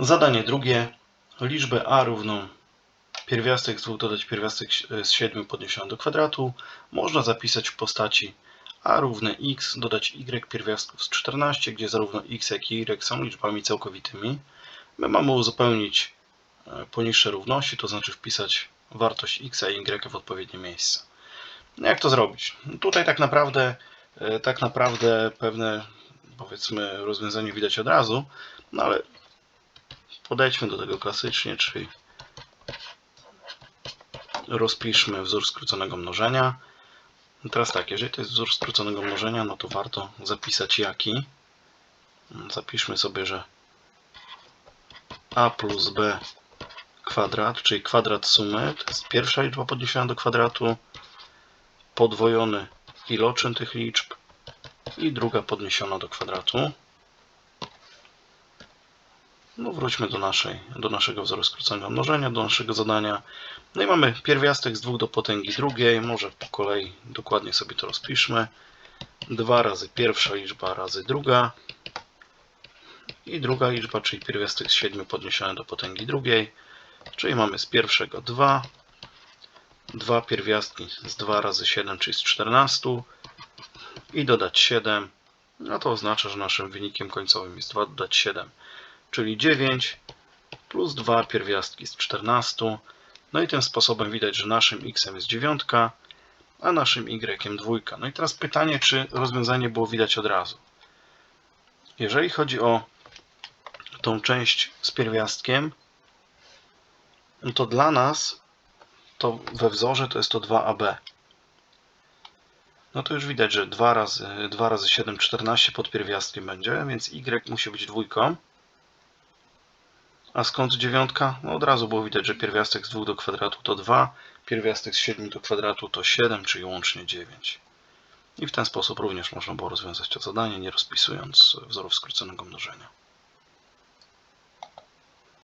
Zadanie drugie. Liczbę a równą pierwiastek z 2 dodać pierwiastek z 7 podniesiony do kwadratu można zapisać w postaci a równe x dodać y pierwiastków z 14, gdzie zarówno x jak i y są liczbami całkowitymi. My mamy uzupełnić e, poniższe równości, to znaczy wpisać wartość x i y w odpowiednie miejsce. No jak to zrobić? No Tutaj tak naprawdę, e, tak naprawdę pewne powiedzmy rozwiązanie widać od razu, no ale podejdźmy do tego klasycznie, czyli rozpiszmy wzór skróconego mnożenia. I teraz tak, jeżeli to jest wzór skróconego mnożenia, no to warto zapisać jaki. Zapiszmy sobie, że a plus b kwadrat, czyli kwadrat sumy, to jest pierwsza liczba podniesiona do kwadratu, podwojony iloczyn tych liczb i druga podniesiona do kwadratu. No wróćmy do, naszej, do naszego wzoru skróconego mnożenia, do naszego zadania. No i mamy pierwiastek z 2 do potęgi drugiej, może po kolei dokładnie sobie to rozpiszmy. 2 razy pierwsza liczba razy druga. I druga liczba, czyli pierwiastek z 7 podniesiony do potęgi drugiej, czyli mamy z pierwszego 2, 2 pierwiastki z 2 razy 7, czyli z 14 i dodać 7, no to oznacza, że naszym wynikiem końcowym jest 2 dodać 7, czyli 9 plus 2 pierwiastki z 14. No i tym sposobem widać, że naszym x jest 9, a naszym y 2. No i teraz pytanie, czy rozwiązanie było widać od razu. Jeżeli chodzi o tą część z pierwiastkiem, no to dla nas to we wzorze to jest to 2ab. No to już widać, że 2 razy, 2 razy 7, 14 pod pierwiastkiem będzie, więc y musi być dwójką. A skąd dziewiątka? No od razu było widać, że pierwiastek z 2 do kwadratu to 2, pierwiastek z 7 do kwadratu to 7, czyli łącznie 9. I w ten sposób również można było rozwiązać to zadanie, nie rozpisując wzorów skróconego mnożenia.